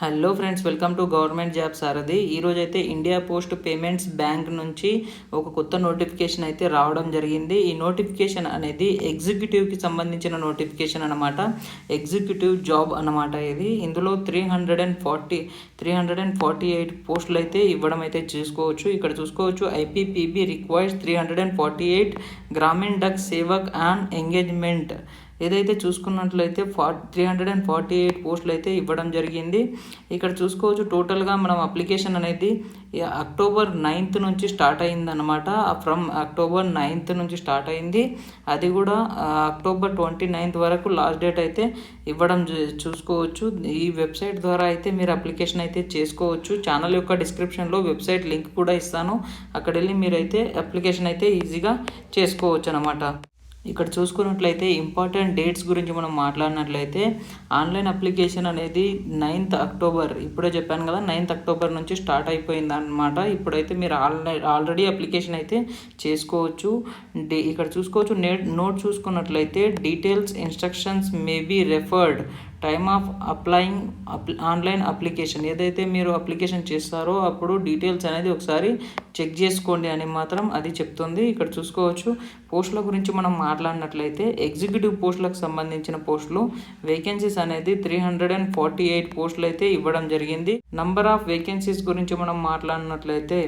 Hello friends welcome to government job Sarathi ఈరోజు అయితే India post payments bank నుంచి ఒక కొత్త నోటిఫికేషన్ అయితే రావడం జరిగింది. ఈ నోటిఫికేషన్ అనేది ఎగ్జిక్యూటివ్కి సంబంధించిన నోటిఫికేషన్ అనమాట ఎగ్జిక్యూటివ్ జాబ్ అనమాట ఇది. ఇందులో three hundred and forty three hundred and forty eight పోస్టులు అయితే ఇవ్వడం అయితే చూసుకోవచ్చు. ఇక్కడ చూసుకోవచ్చు IPPB requires three hundred and forty eight Gramin Dak Sevak and engagement ఏదైతే చూసుకున్నట్లయితే for three hundred and forty eight పోస్టులు అయితే ఇవ్వడం జరిగింది. ఇక్కడ చూసుకోవచ్చు టోటల్గా మనం అప్లికేషన్ అనేది అక్టోబర్ నైన్త్ నుంచి స్టార్ట్ అయింది అనమాట ఫ్రమ్ అక్టోబర్ నైన్త్ నుంచి స్టార్ట్ అయింది. అది కూడా అక్టోబర్ ట్వంటీ నైన్త్ వరకు లాస్ట్ డేట్ అయితే ఇవ్వడం చూసుకోవచ్చు. ఈ వెబ్సైట్ ద్వారా అయితే మీరు అప్లికేషన్ అయితే చేసుకోవచ్చు. ఛానల్ యొక్క డిస్క్రిప్షన్లో వెబ్సైట్ లింక్ కూడా ఇస్తాను. అక్కడ వెళ్ళి మీరైతే అప్లికేషన్ అయితే ఈజీగా చేసుకోవచ్చు అనమాట ఇక్కడ చూసుకున్నట్లయితే ఇంపార్టెంట్ డేట్స్ గురించి మనం మాట్లాడినట్లయితే ఆన్లైన్ అప్లికేషన్ అనేది నైన్త్ అక్టోబర్ ఇప్పుడే చెప్పాను కదా నైన్త్ అక్టోబర్ నుంచి స్టార్ట్ అయిపోయింది అనమాట ఇప్పుడైతే మీరు ఆన్లైన్ ఆల్రెడీ అప్లికేషన్ అయితే చేసుకోవచ్చు. డే ఇక్కడ చూసుకోవచ్చు. నేట్ నోట్ చూసుకున్నట్లయితే details instructions may be referred time of applying online application ఏదైతే మీరు అప్లికేషన్ చేస్తారో అప్పుడు డీటెయిల్స్ అనేది ఒకసారి చెక్ చేసుకోండి అని మాత్రం అది చెప్తుంది. ఇక్కడ చూసుకోవచ్చు. పోస్టుల గురించి మనం మాట్లాడినట్లయితే ఎగ్జిక్యూటివ్ పోస్టులకు సంబంధించిన పోస్టులు వేకెన్సీస్ అనేది three hundred and forty eight పోస్టులు అయితే ఇవ్వడం జరిగింది. నంబర్ ఆఫ్ వేకెన్సీస్ గురించి మనం మాట్లాడినట్లయితే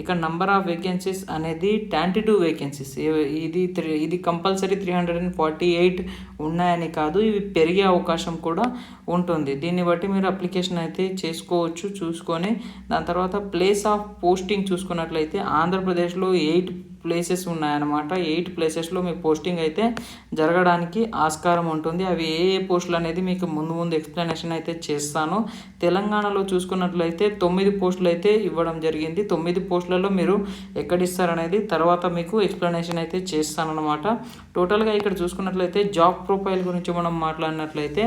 ఇక్కడ నంబర్ ఆఫ్ వేకెన్సీస్ అనేది ట్యాంటీ టూ వేకెన్సీస్ ఇది త్రీ ఇది compulsory three hundred and forty eight ఉన్నాయని కాదు ఇవి పెరిగే అవకాశం కూడా ఉంటుంది. దీన్ని బట్టి మీరు అప్లికేషన్ అయితే చేసుకోవచ్చు చూసుకొని దాని తర్వాత ప్లేస్ ఆఫ్ పోస్టింగ్ చూసుకున్నట్లయితే ఆంధ్రప్రదేశ్లో ఎయిట్ ప్లేసెస్ ఉన్నాయన్నమాట. ఎయిట్ ప్లేసెస్లో మీ పోస్టింగ్ అయితే జరగడానికి ఆస్కారం ఉంటుంది. అవి ఏ ఏ పోస్టులు అనేది మీకు ముందు ముందు ఎక్స్ప్లెనేషన్ అయితే చేస్తాను. తెలంగాణలో చూసుకున్నట్లయితే తొమ్మిది పోస్టులు అయితే ఇవ్వడం జరిగింది. తొమ్మిది పోస్టులలో మీరు ఎక్కడిస్తారనేది తర్వాత మీకు ఎక్స్ప్లెనేషన్ అయితే చేస్తానన్నమాట. టోటల్గా ఇక్కడ చూసుకున్నట్లయితే జాబ్ ప్రొఫైల్ గురించి మనం మాట్లాడినట్లయితే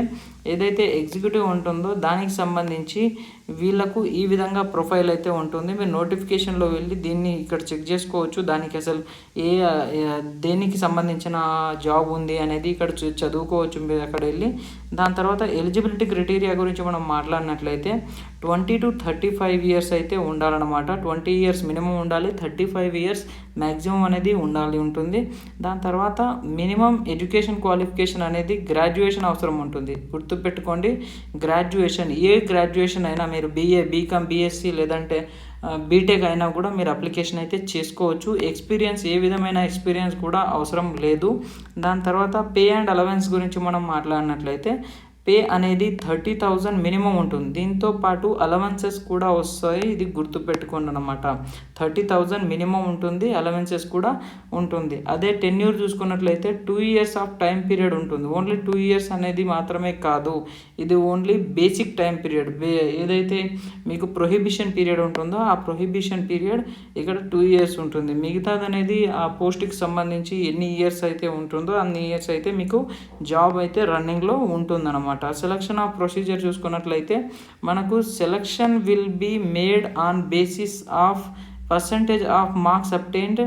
ఏదైతే ఎగ్జిక్యూటివ్ ఉంటుందో దానికి సంబంధించి వీళ్ళకు ఈ విధంగా ప్రొఫైల్ అయితే ఉంటుంది. మీరు నోటిఫికేషన్లో వెళ్ళి దీన్ని ఇక్కడ చెక్ చేసుకోవచ్చు. దానికి అసలు ఏ దేనికి సంబంధించిన జాబ్ ఉంది అనేది ఇక్కడ చదువుకోవచ్చు మీరు అక్కడ వెళ్ళి. దాని తర్వాత ఎలిజిబిలిటీ క్రైటీరియా గురించి మనం మాట్లాడినట్లయితే twenty to thirty five years అయితే ఉండాలన్నమాట. ట్వంటీ ఇయర్స్ మినిమం ఉండాలి థర్టీ ఫైవ్ ఇయర్స్ మ్యాక్సిమం అనేది ఉండాలి ఉంటుంది. దాని తర్వాత మినిమం ఎడ్యుకేషన్ క్వాలిఫికేషన్ అనేది గ్రాడ్యుయేషన్ అవసరం ఉంటుంది. గుర్తుపెట్టుకోండి గ్రాడ్యుయేషన్ ఏ గ్రాడ్యుయేషన్ అయినా మీరు బీఏ బీకామ్ బీఎస్సీ లేదంటే బీటెక్ అయినా కూడా మీరు అప్లికేషన్ అయితే చేసుకోవచ్చు. ఎక్స్పీరియన్స్ ఏ విధమైన ఎక్స్పీరియన్స్ కూడా అవసరం లేదు. దాని తర్వాత పే అండ్ అలవెన్స్ గురించి మనం మాట్లాడినట్లయితే పే అనేది థర్టీ థౌజండ్ మినిమం ఉంటుంది. దీంతో పాటు అలవెన్సెస్ కూడా వస్తాయి. ఇది గుర్తుపెట్టుకోండి అనమాట థర్టీ థౌజండ్ మినిమం ఉంటుంది అలవెన్సెస్ కూడా ఉంటుంది. అదే టెన్యూర్ చూసుకున్నట్లయితే two years of time period ఉంటుంది. ఓన్లీ టూ ఇయర్స్ అనేది మాత్రమే కాదు. ఇది ఓన్లీ బేసిక్ టైం పీరియడ్. బే ఏదైతే మీకు ప్రొహిబిషన్ పీరియడ్ ఉంటుందో ఆ ప్రొహిబిషన్ పీరియడ్ ఇక్కడ టూ ఇయర్స్ ఉంటుంది. మిగతాది అనేది ఆ పోస్ట్కి సంబంధించి ఎన్ని ఇయర్స్ అయితే ఉంటుందో అన్ని ఇయర్స్ అయితే మీకు జాబ్ అయితే రన్నింగ్లో ఉంటుందన్నమాట. సెలక్షన్ ఆఫ్ ప్రొసీజర్ చూసుకున్నట్లయితే మనకు selection will be made on basis of percentage of marks obtained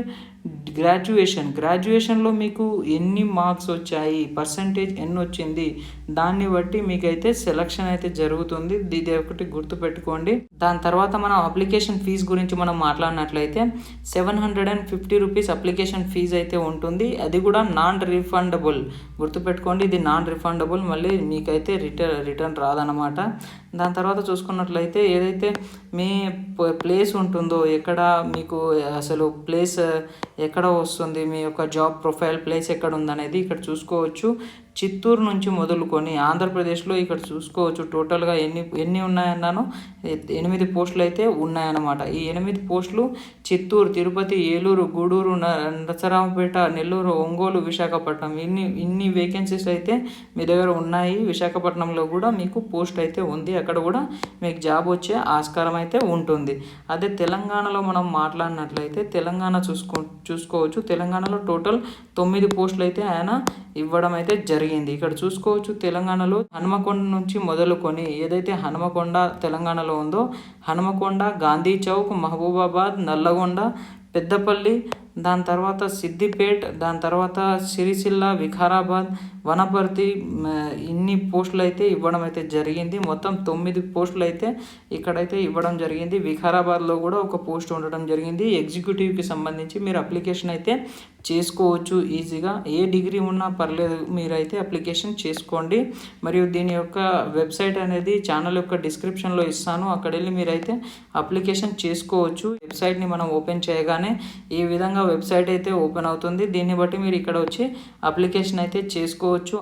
graduation గ్రాడ్యుయేషన్లో మీకు ఎన్ని మార్క్స్ వచ్చాయి? పర్సంటేజ్ ఎన్ని వచ్చింది దాన్ని బట్టి మీకైతే సెలక్షన్ అయితే జరుగుతుంది. ఇది ఒకటి గుర్తుపెట్టుకోండి దాని తర్వాత మనం అప్లికేషన్ ఫీజు గురించి మనం మాట్లాడినట్లయితే seven hundred and fifty rupees application fee అయితే ఉంటుంది. అది కూడా నాన్ రిఫండబుల్ గుర్తుపెట్టుకోండి ఇది నాన్ రిఫండబుల్ మళ్ళీ మీకైతే రిటర్న్ రిటర్న్ రాదనమాట దాని తర్వాత చూసుకున్నట్లయితే ఏదైతే మీ ప్లేస్ ఉంటుందో ఎక్కడ మీకు అసలు ప్లేస్ ఎక్కడ వస్తుంది మీ యొక్క జాబ్ ప్రొఫైల్ ప్లేస్ ఎక్కడ ఉందనేది ఇక్కడ చూసుకోవచ్చు. చిత్తూరు నుంచి మొదలుకొని ఆంధ్రప్రదేశ్లో ఇక్కడ చూసుకోవచ్చు. టోటల్గా ఎన్ని ఎన్ని ఉన్నాయన్నాను? ఎనిమిది పోస్టులు అయితే ఉన్నాయన్నమాట. ఈ ఎనిమిది పోస్టులు చిత్తూరు తిరుపతి ఏలూరు గూడూరు న- నరసరామపేట నెల్లూరు ఒంగోలు విశాఖపట్నం ఇన్ని ఇన్ని వేకెన్సీస్ అయితే మీ దగ్గర ఉన్నాయి. విశాఖపట్నంలో కూడా మీకు పోస్ట్ అయితే ఉంది. అక్కడ కూడా మీకు జాబ్ వచ్చే ఆస్కారం అయితే ఉంటుంది. అదే తెలంగాణలో మనం మాట్లాడినట్లయితే తెలంగాణ చూసుకో చూసుకోవచ్చు. తెలంగాణలో టోటల్ తొమ్మిది పోస్టులు అయితే ఆయన ఇవ్వడం అయితే జరిగింది. ఇక్కడ చూసుకోవచ్చు తెలంగాణలో హనుమకొండ నుంచి మొదలుకొని ఏదైతే హనుమకొండ తెలంగాణలో ఉందో హనుమకొండ గాంధీ చౌక్ మహబూబాబాద్ నల్లగొండ పెద్దపల్లి దాని తర్వాత సిద్దిపేట్ దాని తర్వాత సిరిసిల్ల వికారాబాద్ వనపర్తి ఇన్ని పోస్టులు అయితే ఇవ్వడం అయితే జరిగింది. మొత్తం తొమ్మిది పోస్టులు అయితే ఇక్కడైతే ఇవ్వడం జరిగింది. వికారాబాద్లో కూడా ఒక పోస్ట్ ఉండడం జరిగింది. ఎగ్జిక్యూటివ్కి సంబంధించి మీరు అప్లికేషన్ అయితే చేసుకోవచ్చు ఈజీగా. ఏ డిగ్రీ ఉన్నా పర్లేదు మీరైతే అప్లికేషన్ చేసుకోండి. మరియు దీని యొక్క వెబ్సైట్ అనేది ఛానల్ యొక్క డిస్క్రిప్షన్లో ఇస్తాను. అక్కడ వెళ్ళి మీరైతే అప్లికేషన్ చేసుకోవచ్చు. వెబ్సైట్ని మనం ఓపెన్ చేయగానే ఈ విధంగా వెబ్సైట్ అయితే ఓపెన్ అవుతుంది. దీన్ని బట్టి మీరు ఇక్కడ వచ్చి అప్లికేషన్ అయితే చేసుకోవచ్చు. 2018